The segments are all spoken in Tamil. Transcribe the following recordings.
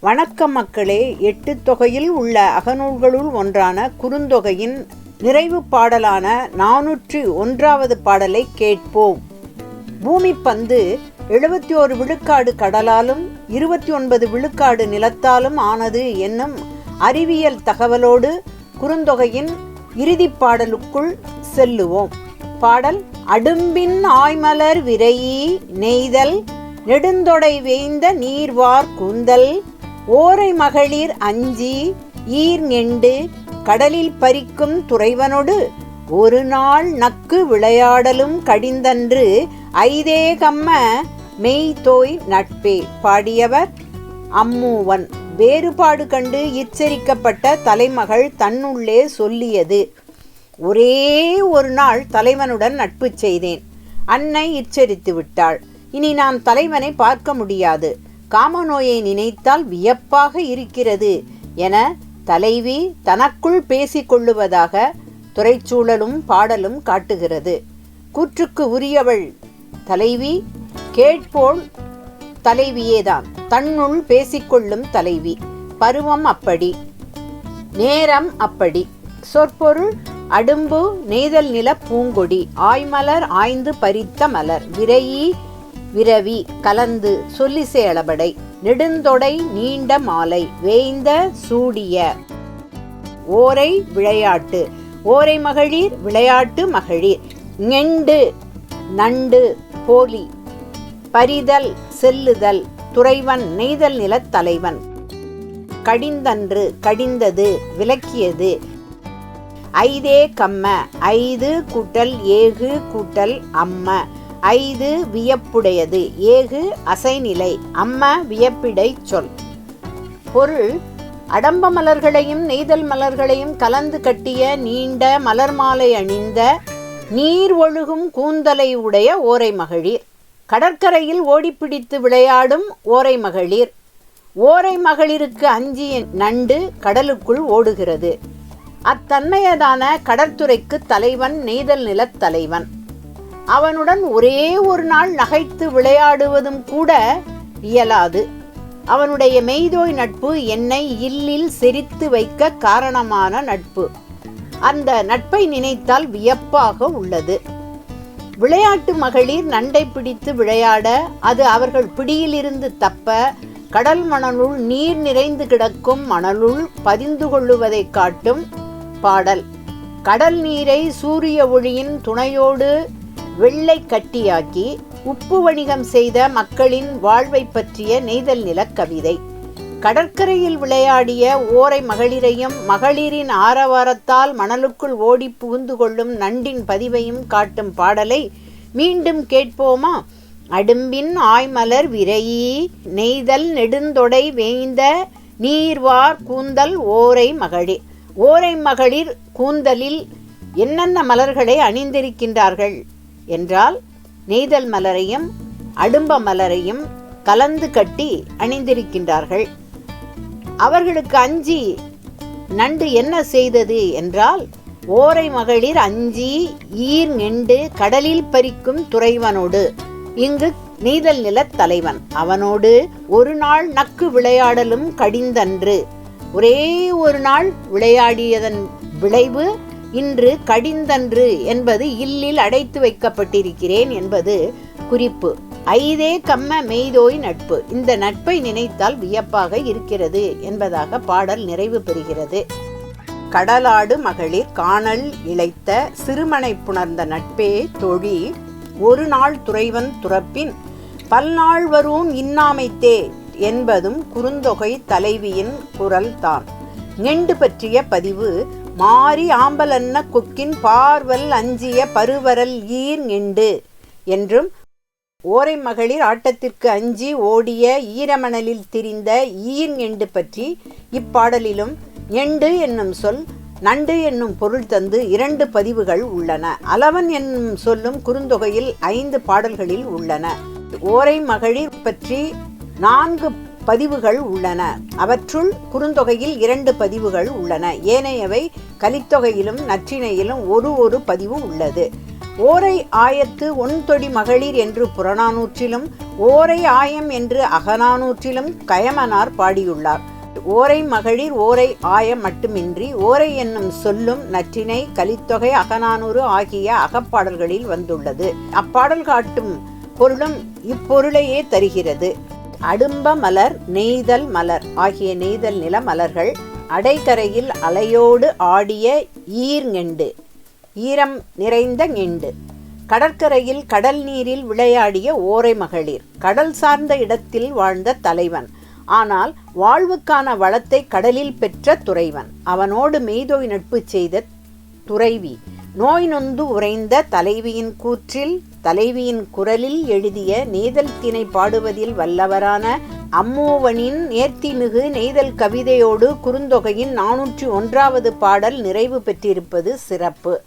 வணக்கம் மக்களே எட்டு தொகையில் உள்ள அகநூல்களுள் ஒன்றான குறுந்தொகையின் நிறைவு பாடலான நானூற்றி ஒன்றாவது பாடலை கேட்போம். பூமி பந்து எழுபத்தி ஓரு விழுக்காடு கடலாலும் இருபத்தி ஒன்பது விழுக்காடு நிலத்தாலும் ஆனது என்னும் அறிவியல் தகவலோடு குறுந்தொகையின் இறுதிப் பாடலுக்குள் செல்லுவோம். பாடல் அடும்பின் ஆய்மலர் விரையி நெய்தல் நெடுந்தொடை வேய்ந்த நீர்வார் கூந்தல் ஓரை மகளிர் அஞ்சி ஈர் நெண்டு கடலில் பறிக்கும் துறைவனொடு ஒரு நாள் நக்கு விளையாடலும் கடிந்தன்று ஐதேகம்ம மெய்தோய் நட்பே பாடியவர் அம்மூவன். வேறுபாடு கண்டு எச்சரிக்கப்பட்ட தலைமகள் தன்னுள்ளே சொல்லியது. ஒரே ஒரு நாள் தலைவனுடன் நட்பு செய்தேன். அன்னை எச்சரித்து விட்டாள். இனி நான் தலைவனை பார்க்க முடியாது. காமநோயை நினைத்தால் வியப்பாக இருக்கிறது என தலைவி தனக்குள் பேசிக்கொள்ளுவதாக துறைச்சூழலும் பாடலும் காட்டுகிறது. கூற்றுக்கு உரியவள் தலைவி கேட்போல் தலைவியேதான். தன்னுள் பேசிக்கொள்ளும் தலைவி. பருவம் அப்படி. நேரம் அப்படி. சொற்பொருள் அடும்பு நெய்தல் நில பூங்கொடி. ஆய்மலர் ஆய்ந்து பறித்த மலர். விரையி விரவி கலந்து சொல்லிசை அளபடை நெடுந்தொடை நீண்ட மாலை வேய்ந்த சூடிய. ஓரை விளையாட்டு. ஓரை மகளிர் விளையாட்டு மகளிர். நெண்டு நண்டு போலி பரிதல் செல்லுதல் துறைவன் நெய்தல் நிலத் தலைவன். கடிந்தன்று கடிந்தது விளக்கியது. ஐதே கம்ம ஐது கூட்டல் ஏகு கூட்டல் அம்ம. ஐது வியப்புடையது. ஏகு அசைநிலை. அம்ம வியப்பிடை சொல். பொருள் அடம்ப மலர்களையும் நெய்தல் மலர்களையும் கலந்து கட்டிய நீண்ட மலர் மாலை அணிந்த நீர் ஒழுகும் கூந்தலை உடைய ஓரை மகளிர். கடற்கரையில் ஓடிப்பிடித்து விளையாடும் ஓரை மகளிர். ஓரை மகளிருக்கு அஞ்சிய நண்டு கடலுக்குள் ஓடுகிறது. அத்தன்மையதான கடற்துறைக்கு தலைவன் நெய்தல் நிலத் தலைவன். அவனுடன் ஒரே ஒரு நாள் நகைத்து விளையாடுவதும் கூட இயலாது. அவனுடைய மெய்தோய் நட்பு என்னை இல்லில் செரித்து வைக்க காரணமான நட்பு. அந்த நட்பை நினைத்தால் வியப்பாக உள்ளது. விளையாட்டு மகளிர் நண்டை பிடித்து விளையாட அது அவர்கள் பிடியிலிருந்து தப்ப கடல் மணலுள் நீர் நிறைந்து கிடக்கும் மணலுள் பதிந்து கொள்ளுவதைக் காட்டும் பாடல். கடல் நீரை சூரிய ஒளியின் துணையோடு வெள்ளை கட்டியாக்கி உப்பு வணிகம் செய்த மக்களின் வாழ்வை பற்றிய நெய்தல் நில கவிதை. கடற்கரையில் விளையாடிய ஓரை மகளிரையும் மகளிரின் ஆரவாரத்தால் மணலுக்குள் ஓடி புகுந்து கொள்ளும் நண்டின் பதிவையும் காட்டும் பாடலை மீண்டும் கேட்போமா? அடும்பின் ஆய்மலர் விரையி நெய்தல் நெடுந்தொடை வேய்ந்த நீர்வார் கூந்தல் ஓரை மகளிர் ஓரை மகளிர் கூந்தலில் என்னென்ன மலர்களை அணிந்திருக்கின்றார்கள்? என்றால் நெய்தல் மலரையும் அடும்ப மலரையும் கலந்து கட்டி அணிந்திருக்கின்றார்கள். அவர்களுக்கு அஞ்சி நண்டு என்ன செய்தது என்றால் ஓரை மகளிர் அஞ்சி ஈர் நெண்டு கடலில் பறிக்கும் துறைவனோடு இங்கு நீதல் நிலத் தலைவன். அவனோடு ஒரு நாள் நக்கு விளையாடலும் கடிந்தன்று. ஒரே ஒரு நாள் விளையாடியதன் விளைவு இன்று கடிந்தன்று என்பது இல்லில் அடைத்து வைக்கப்பட்டிருக்கிறேன் என்பது குறிப்பு. ஐதே கம்ம மெய்தோய் நட்பு. இந்த நட்பை நினைத்தால் வியப்பாக இருக்கிறது என்பதாக பாடல் நிறைவு பெறுகிறது. கடலாடு மகளிர் காணல் இழைத்த சிறுமனை புணர்ந்த நட்பே தொழி ஒரு நாள் துறைவன் துறப்பின் பல்நாள் வரும் இன்னாமைத்தே என்பதும் குறுந்தொகை தலைவியின் குரல்தான். நெண்டு பற்றிய பதிவு மாறி ஆம்பலன்ன குக்கின் பார்வல் அஞ்சிய பருவரல் ஈர் எண்டு என்றும் ஓரை மகளிர் ஆட்டத்திற்கு அஞ்சி ஓடிய ஈரமணலில் திரிந்த ஈர் எண்டு பற்றி இப்பாடலிலும் எண்டு என்னும் சொல் நண்டு என்னும் பொருள் தந்து இரண்டு பதிவுகள் உள்ளன. அலவன் என்னும் சொல்லும் குறுந்தொகையில் ஐந்து பாடல்களில் உள்ளன. ஓரை மகளிர் பற்றி நான்கு பதிவுகள் உள்ளன. அவற்றுள் குறுந்தொகையில் இரண்டு பதிவுகள் உள்ளன. ஏனையவை கலித்தொகையிலும் நற்றிணையிலும் ஒரு ஒரு பதிவு உள்ளது. ஓரை ஆயத்து ஒன்தொடி மகளிர் என்று புறநானூற்றிலும் ஓரை ஆயம் என்று அகநானூற்றிலும் கயமனார் பாடியுள்ளார். ஓரை மகளிர் ஓரை ஆயம் மட்டுமின்றி ஓரை என்னும் சொல்லும் நற்றினை கலித்தொகை அகநானூறு ஆகிய அகப்பாடல்களில் வந்துள்ளது. அப்பாடல் காட்டும் பொருளும் இப்பொருளையே தருகிறது. அடும்ப மலர் நெய்தல் மலர் ஆகிய நெய்தல் நில மலர்கள் அடைக்கரையில் அலையோடு ஆடிய ஈர்ங்கெண்டு ஈரம் நிறைந்த ñெண்டு கடற்கரையில் கடல் நீரில் விளையாடிய ஓரை மகளிர் கடல் சார்ந்த இடத்தில் வாழ்ந்த தலைவன். ஆனால் வாழ்வுக்கான வளத்தை கடலில் பெற்ற துறைவன். அவனோடு மெய்தோய் நட்பு செய்த துறைவி. நோய் நொந்து உறைந்த தலைவியின் கூற்றில் தலைவியின் குரலில் எழுதிய நெய்தல் திணை பாடுவதில் வல்லவரான அம்மூவனின் நேர்த்திமிகு நெய்தல் கவிதையோடு குறுந்தொகையின் நானூற்றி ஒன்றாவது பாடல் நிறைவு பெற்றிருப்பது சிறப்பு.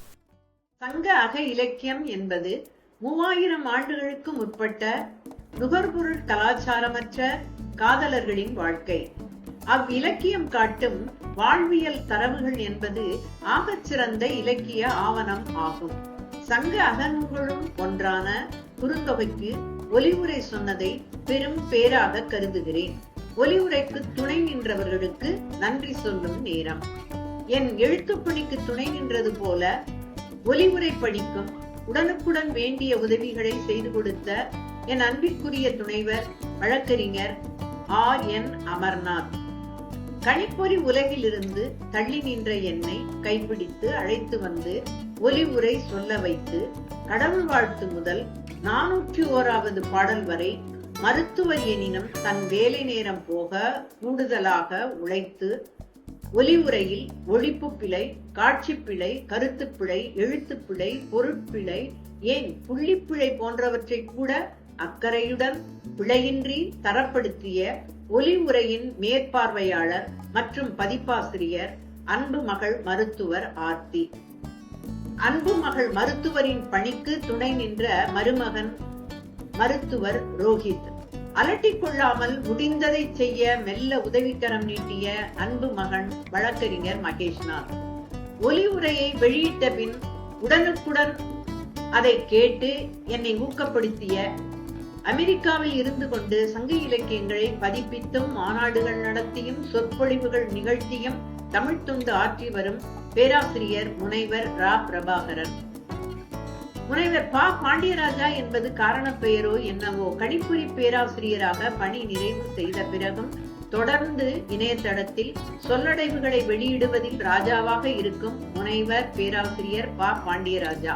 சங்க அக இலக்கியம் என்பது மூவாயிரம் ஆண்டுகளுக்கு முற்பட்ட நுகர்பொருள் கலாச்சாரமற்ற காதலர்களின் வாழ்க்கை. அவ் இலக்கியம் காட்டும் வாழ்வியல் தரவுகள் என்பது ஆகச்சிறந்த இலக்கிய ஆவணம் ஆகும். சங்க அகநூல்களும் ஒன்றான குறுந்தொகைக்கு ஒலிவுரை சொன்னதை பெரும் பேராக கருதுகிறேன். ஒலிவுரைக்கு துணை நின்றவர்களுக்கு நன்றி சொல்லும் நேரம். என் எழுத்துப்பணிக்கு துணை நின்றது போல ஒலிவுரை படிக்கும் உடனுக்குடன் வேண்டிய உதவிகளை செய்து கொடுத்த என் அன்பிற்குரிய துணைவர் வழக்கறிஞர் ஆர் என் அமர்நாத். கணிப்பொறி உலகிலிருந்து தள்ளி நின்ற என்னை கைப்பிடித்து அழைத்து வந்து ஒலி உரை சொல்ல வைத்து கடவுள் வாழ்த்து முதல் நானூற்றி ஓராவது பாடல் வரை மருத்துவர் எனினும் தன் வேலை நேரம் போக கூடுதலாக உழைத்து ஒலி உரையில் ஒழிப்பு பிழை காட்சி பிழை கருத்து பிழை எழுத்து பிழை பொருட்பிழை ஏன் புள்ளிப்பிழை போன்றவற்றை கூட அக்கறையுடன் பிழையின்றி தரப்படுத்திய ஒலி உரையின் மேற்பார்வையாளர் மற்றும் பதிப்பாசிரியர் அன்பு மகள் மருத்துவர் ஆர்த்தி. அன்பு மகள் மருத்துவரின் பணிக்கு துணை நின்ற மருமகன் மருத்துவர் ரோஹித். அலட்டிக் கொள்ளாமல் முடிந்ததை செய்ய மெல்ல உதவிக்கரம் நீட்டிய அன்பு மகன் வழக்கறிஞர் மகேஷ்நாத். ஒலி உரையை வெளியிட்ட பின் உடனுக்குடன் அதை கேட்டு என்னை ஊக்கப்படுத்திய அமெரிக்காவில் இருந்து கொண்டு சங்க இலக்கியங்களை பதிப்பித்தும் மாநாடுகள் நடத்தியும் சொற்பொழிவுகள் நிகழ்த்தியும் தமிழ் துண்டு ஆற்றி வரும் பேராசிரியர் முனைவர் ரா. பிரபாகரன். முனைவர் பா. பாண்டியராஜா என்பது காரணப் பெயரோ என்னவோ கணிப்புரி பேராசிரியராக பணி நிறைவு செய்த பிறகும் தொடர்ந்து இணையதளத்தில் சொல்லடைவுகளை வெளியிடுவதில் ராஜாவாக இருக்கும் முனைவர் பேராசிரியர் பா. பாண்டியராஜா.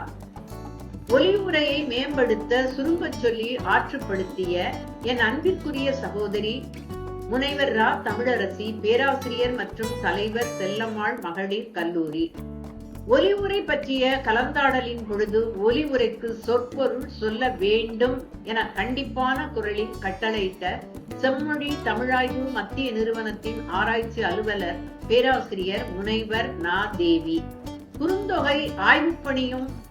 ஒலி உரையை மேம்படுத்த சுருங்கச் சொல்லி ஆற்றுப்படுத்திய என் அன்பிற்குரிய சகோதரி முனைவர் ரா. தமிழரசி பேராசிரியர் மற்றும் தலைவர் செல்லம்மாள் மகளிர் கல்லூரி. ஒலி உரை பற்றிய கலந்தாடலின் பொழுது ஒலி உரைக்கு சொற்பொருள் சொல்ல வேண்டும் என கண்டிப்பான குரலில் கட்டளையிட்ட செம்மொழி தமிழாய்வு மத்திய நிறுவனத்தின் ஆராய்ச்சி அலுவலர் பேராசிரியர் முனைவர் நா தேவி. குறுந்தொகை ஆய்வுப் பணியும்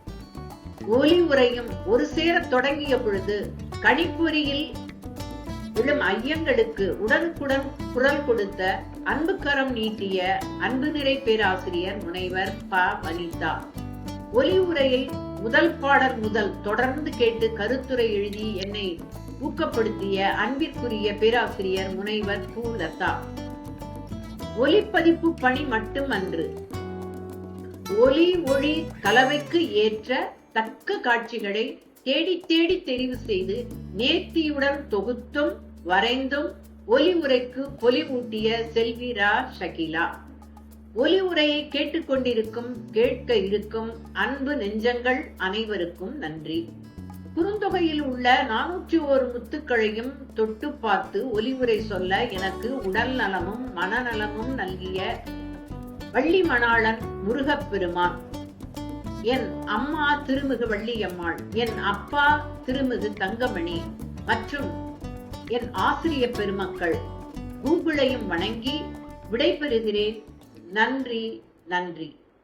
ஒலி உரையும் ஒரு சேர தொடங்கிய பொழுது கணிப்பொறியில் விழும் ஐயங்களுக்கு உடனுக்குடன் குரல் கொடுத்த அன்புக்கரம் நீட்டிய அன்பு நிறை பேராசிரியர் முனைவர் ப. வனிதா. ஒலி உரையை முதல் பாடல் முதல் தொடர்ந்து கேட்டு கருத்துரை எழுதி என்னை ஊக்கப்படுத்திய அன்பிற்குரிய பேராசிரியர் முனைவர் பூ. லதா. ஒலிப்பதிப்பு பணி மட்டுமன்று. ஒலி ஒளி கலவைக்கு ஏற்ற தக்க காட்சிகளை தேடி தேடி தெரிவு செய்து நேர்த்தியுடன் தொகுத்தும் வரைந்தும் ஒலி உரைக்கு பொலிவூட்டிய செல்விரா ஷகிலா. ஒலி உரையை கேட்டுக்கொண்டிருக்கும் கேட்க இருக்கும் அன்பு நெஞ்சங்கள் அனைவருக்கும் நன்றி. குறுந்தொகையில் உள்ள நானூற்றி ஒரு முத்துக்களையும் தொட்டு பார்த்து ஒலி உரை சொல்ல எனக்கு உடல் நலமும் மனநலமும் நல்கிய வள்ளி மணாளன் முருகப்பெருமான். என் அம்மா திருமிகு வள்ளியம்மாள் என் அப்பா திருமிகு தங்கமணி மற்றும் என் ஆசிரிய பெருமக்கள் கூகுளையும் வணங்கி விடைபெறுகிறேன். நன்றி நன்றி.